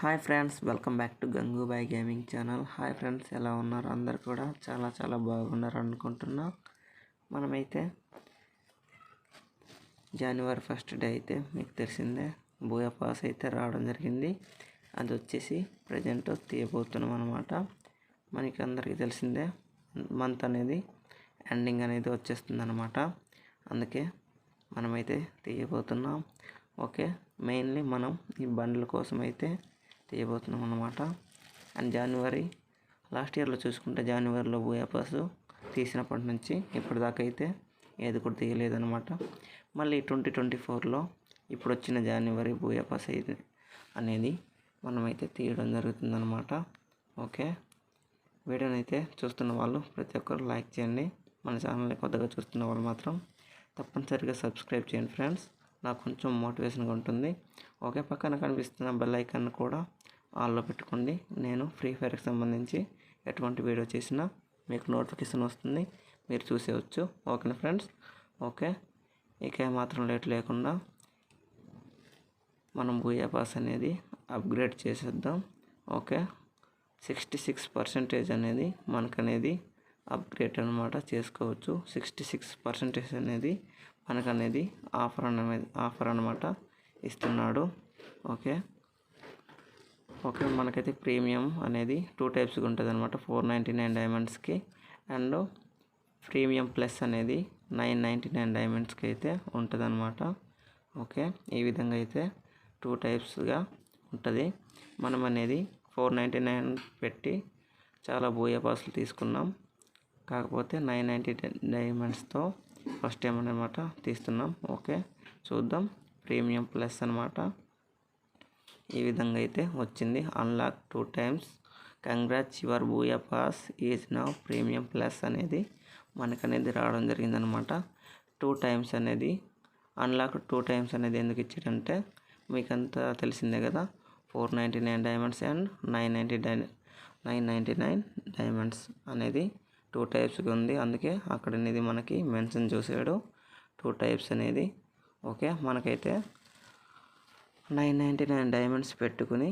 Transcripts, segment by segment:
Hi friends welcome back to Gangubai gaming channel. Hi friends ఎలా ఉన్నారు? అందరు కూడా చాలా చాలా బాగున్నారు అనుకుంటున్నా. మనమైతే జనవరి ఫస్ట్ డే అయితే మీకు తెలిసిందే భూయ పాస్ అయితే రావడం జరిగింది. అది వచ్చేసి ప్రజెంట్ తీయబోతున్నాం అనమాట మనకి అందరికీ తెలిసిందే మంత్ అనేది ఎండింగ్ అనేది వచ్చేస్తుంది అనమాట అందుకే మనమైతే తీయబోతున్నాం. ఓకే మెయిన్లీ మనం ఈ బండ్ల కోసం అయితే తీయబోతున్నాం అనమాట అండ్ జనవరి లాస్ట్ ఇయర్లో చూసుకుంటే జనవరిలో బోయాపాస్ తీసినప్పటి నుంచి ఇప్పటిదాకా అయితే ఏది కూడా తీయలేదన్నమాట. మళ్ళీ ట్వంటీ ట్వంటీ ఫోర్లో ఇప్పుడు వచ్చిన జనవరి బోయాపాస్ అయితే అనేది మనమైతే తీయడం జరుగుతుందన్నమాట. ఓకే? వీడియోని అయితే చూస్తున్న వాళ్ళు ప్రతి ఒక్కరు లైక్ చేయండి. మన ఛానల్ని కొత్తగా చూస్తున్న వాళ్ళు మాత్రం తప్పనిసరిగా సబ్స్క్రైబ్ చేయండి ఫ్రెండ్స్. నాకు కొంచెం మోటివేషన్గా ఉంటుంది. ఓకే పక్కన కనిపిస్తున్న బెల్ ఐకాన్ కూడా ఆన్లో పెట్టుకోండి. నేను ఫ్రీ ఫైర్కి సంబంధించి ఎటువంటి వీడియో చేసినా మీకు నోటిఫికేషన్ వస్తుంది. మీరు చూసేవచ్చు ఓకేనా ఫ్రెండ్స్? ఓకే. ఇక మాత్రం లేట్ లేకుండా మనం భూయా పాస్ అనేది అప్గ్రేడ్ చేసేద్దాం. ఓకే. సిక్స్టీ సిక్స్ పర్సెంటేజ్ అనేది మనకనేది అప్గ్రేడ్ అనమాట చేసుకోవచ్చు. సిక్స్టీ సిక్స్ పర్సెంటేజ్ అనేది మనకనేది ఆఫర్ అనేది ఆఫర్ అనమాట ఇస్తున్నాడు. ఓకే. ఓకే మనకైతే ప్రీమియం అనేది టూ టైప్స్గా ఉంటుంది అనమాట ఫోర్ నైంటీ నైన్ డైమండ్స్కి అండ్ ప్రీమియం ప్లస్ అనేది నైన్ నైంటీ నైన్ డైమండ్స్కి అయితే ఉంటుంది అనమాట ఓకే ఈ విధంగా అయితే టూ టైప్స్గా ఉంటుంది. మనం అనేది ఫోర్ నైంటీ నైన్ పెట్టి చాలా బోయా పాసులు తీసుకున్నాం. కాకపోతే నైన్ నైంటీ డైమండ్స్తో ఫస్ట్ టైం అనమాట తీస్తున్నాం. ఓకే చూద్దాం. ప్రీమియం ప్లస్ అనమాట ఈ విధంగా అయితే వచ్చింది. Unlock two times congrats your booyah pass is now premium plus అనేది మనకనేది అనేది రావడం జరిగిందనమాట టూ టైమ్స్ అనేది అన్లాక్ టూ టైమ్స్ అనేది ఎందుకు ఇచ్చాడంటే మీకు తెలిసిందే కదా. Four ninety nine diamonds and nine ninety die nine ninety nine diamonds అనేది టూ టైప్స్గా ఉంది. అందుకే అక్కడ అనేది మనకి మెన్షన్ చూసాడు. టూ టైప్స్ అనేది. ఓకే? మనకైతే నైన్ నైంటీ నైన్ డైమండ్స్ పెట్టుకుని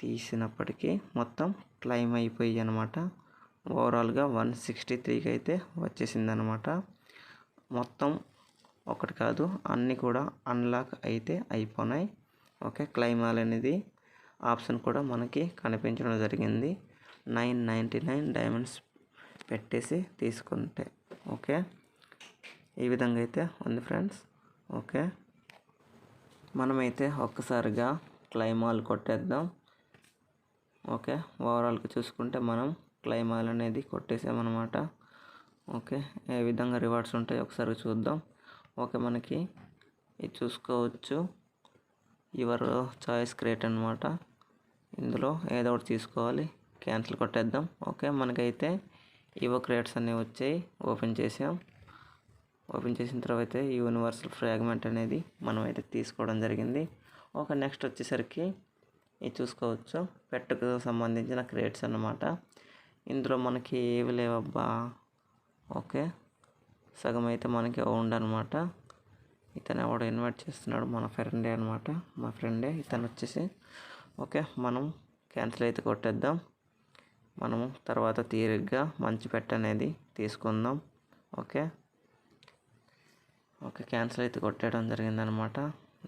తీసినప్పటికీ మొత్తం క్లైమ్ అయిపోయి అనమాట ఓవరాల్గా వన్ సిక్స్టీ త్రీకి అయితే వచ్చేసింది అనమాట మొత్తం ఒకటి కాదు అన్నీ కూడా అన్లాక్ అయితే అయిపోయినాయి ఓకే? క్లైమాల్ అనేది ఆప్షన్ కూడా మనకి కనిపించడం జరిగింది. నైన్ నైంటీ నైన్ డైమండ్స్ పెట్టేసి తీసుకుంటే ఓకే? ఈ విధంగా అయితే ఉంది ఫ్రెండ్స్ ఓకే? మనమైతే ఒక్కసారిగా క్లైమాల్ కొట్టేద్దాం ఓకే? ఓవరాల్గా చూసుకుంటే మనం క్లైమాల్ అనేది కొట్టేసామన్నమాట ఓకే? ఏ విధంగా రివార్డ్స్ ఉంటాయి ఒకసారి చూద్దాం. ఓకే మనకి ఇది చూసుకోవచ్చు. యువర్ చాయిస్ క్రియేట్ అనమాట ఇందులో ఏదో ఒకటి తీసుకోవాలి క్యాన్సిల్ కొట్టేద్దాం ఓకే? మనకైతే ఈవో క్రియేట్స్ అనేవి వచ్చాయి. ఓపెన్ చేసాం ఓపెన్ చేసిన తర్వాత యూనివర్సల్ ఫ్రాగ్మెంట్ అనేది మనం అయితే తీసుకోవడం జరిగింది. ఒక నెక్స్ట్ వచ్చేసరికి ఇది చూసుకోవచ్చు. పెట్టకు సంబంధించిన క్రియేట్స్ అన్నమాట. ఇందులో మనకి ఏవి లేవబ్బా? ఓకే సగం అయితే మనకి ఉండనమాట ఇతను ఎవడో ఇన్వైట్ చేస్తున్నాడు. మన ఫ్రెండే అనమాట మా ఫ్రెండే ఇతను వచ్చేసి ఓకే మనం క్యాన్సిల్ అయితే కొట్టేద్దాం. మనము తర్వాత తీరిగ్గా మంచి పెట్ట అనేది తీసుకుందాం. ఓకే? ఓకే క్యాన్సిల్ అయితే కొట్టేయడం జరిగిందనమాట.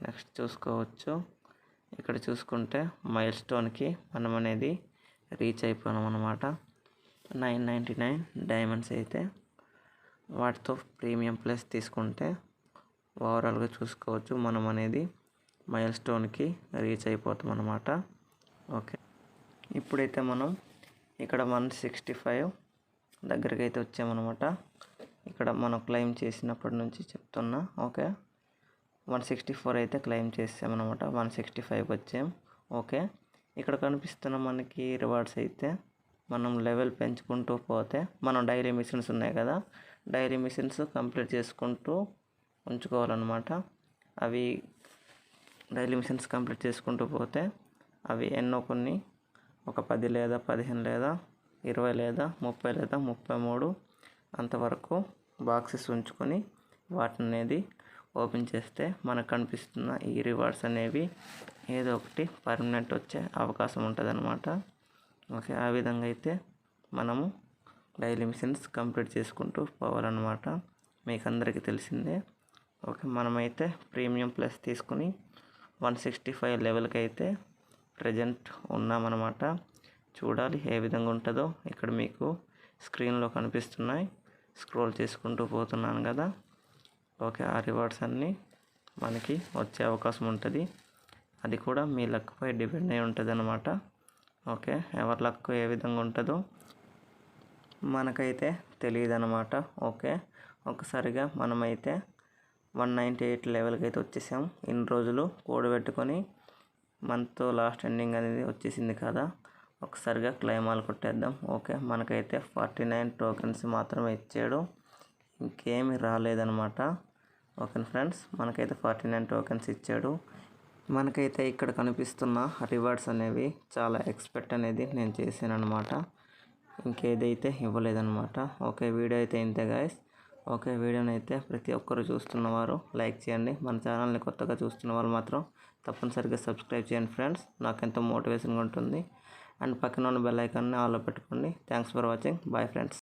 నెక్స్ట్ చూసుకోవచ్చు. ఇక్కడ చూసుకుంటే మైల్ స్టోన్కి మనం అనేది రీచ్ అయిపోయాం అనమాట నైన్ నైంటీ నైన్ డైమండ్స్ అయితే వాటితో ప్రీమియం ప్లస్ తీసుకుంటే ఓవరాల్గా చూసుకోవచ్చు. మనం అనేది మైల్ స్టోన్కి రీచ్ అయిపోతాం అనమాట ఓకే? ఇప్పుడైతే మనం ఇక్కడ వన్ సిక్స్టీ ఫైవ్ దగ్గరికి అయితే వచ్చామన్నమాట. ఇక్కడ మనం క్లెయిమ్ చేసినప్పటి నుంచి చెప్తున్నా ఓకే? వన్ సిక్స్టీ ఫోర్ అయితే క్లెయిమ్ చేసామన్నమాట. వన్ సిక్స్టీ ఫైవ్కి వచ్చాం ఓకే? ఇక్కడ కనిపిస్తున్న మనకి రివార్డ్స్ అయితే మనం లెవెల్ పెంచుకుంటూ పోతే మనం డైరీ మిషన్స్ ఉన్నాయి కదా డైరీ మిషన్స్ కంప్లీట్ చేసుకుంటూ ఉంచుకోవాలన్నమాట. అవి డైలీ మిషన్స్ కంప్లీట్ చేసుకుంటూ పోతే అవి ఎన్నో కొన్ని ఒక పది లేదా పదిహేను లేదా ఇరవై లేదా ముప్పై లేదా ముప్పై మూడు అంతవరకు బాక్సెస్ ఉంచుకొని వాటిని అనేది ఓపెన్ చేస్తే మనకు కనిపిస్తున్న ఈ రివార్డ్స్ అనేవి ఏదో ఒకటి పర్మనెంట్ వచ్చే అవకాశం ఉంటుంది అనమాట ఓకే ఆ విధంగా అయితే మనము డైలీ మిషన్స్ కంప్లీట్ చేసుకుంటూ పోవాలన్నమాట. మీకు అందరికీ తెలిసిందే. ఓకే మనమైతే ప్రీమియం ప్లస్ తీసుకుని వన్ సిక్స్టీ ఫైవ్ లెవెల్కి అయితే ప్రజెంట్ ఉన్నామన్నమాట. చూడాలి ఏ విధంగా ఉంటుందో. ఇక్కడ మీకు స్క్రీన్లో కనిపిస్తున్నాయి. స్క్రోల్ చేసుకుంటూ పోతున్నాను కదా. ఓకే ఆ రివార్డ్స్ అన్నీ మనకి వచ్చే అవకాశం ఉంటుంది. అది కూడా మీ లక్పై డిపెండ్ అయి ఉంటుంది అనమాట ఓకే ఎవరి లక్ ఏ విధంగా ఉంటుందో మనకైతే తెలియదు అనమాట ఓకే ఒకసారిగా మనమైతే వన్ నైంటీ ఎయిట్ లెవెల్కి అయితే వచ్చేసాం. ఇన్ని రోజులు కూడబెట్టుకొని మంత్ లాస్ట్ ఎండింగ్ అనేది వచ్చేసింది కదా. ఒకసారిగా క్లైమాలు కొట్టేద్దాం. ఓకే మనకైతే ఫార్టీ నైన్ టోకెన్స్ మాత్రమే ఇచ్చాడు. ఇంకేమి రాలేదనమాట ఓకే ఫ్రెండ్స్ మనకైతే ఫార్టీ నైన్ టోకెన్స్ ఇచ్చాడు. మనకైతే ఇక్కడ కనిపిస్తున్న రివార్డ్స్ అనేవి చాలా ఎక్స్పెక్ట్ అనేది నేను చేశాను అనమాట ఇంకేదైతే ఇవ్వలేదన్నమాట. ఓకే వీడియో అయితే ఇంతే గాయస్ ఓకే వీడియోని అయితే ప్రతి ఒక్కరు చూస్తున్నవారు లైక్ చేయండి. మన ఛానల్ని కొత్తగా చూస్తున్న వాళ్ళు మాత్రం తప్పనిసరిగా సబ్స్క్రైబ్ చేయండి ఫ్రెండ్స్. నాకు ఎంతో మోటివేషన్గా ఉంటుంది. అండ్ పక్కన ఉన్న బెల్ ఐకాన్ని ఆల్లో పెట్టుకోండి. Thanks for watching. Bye friends.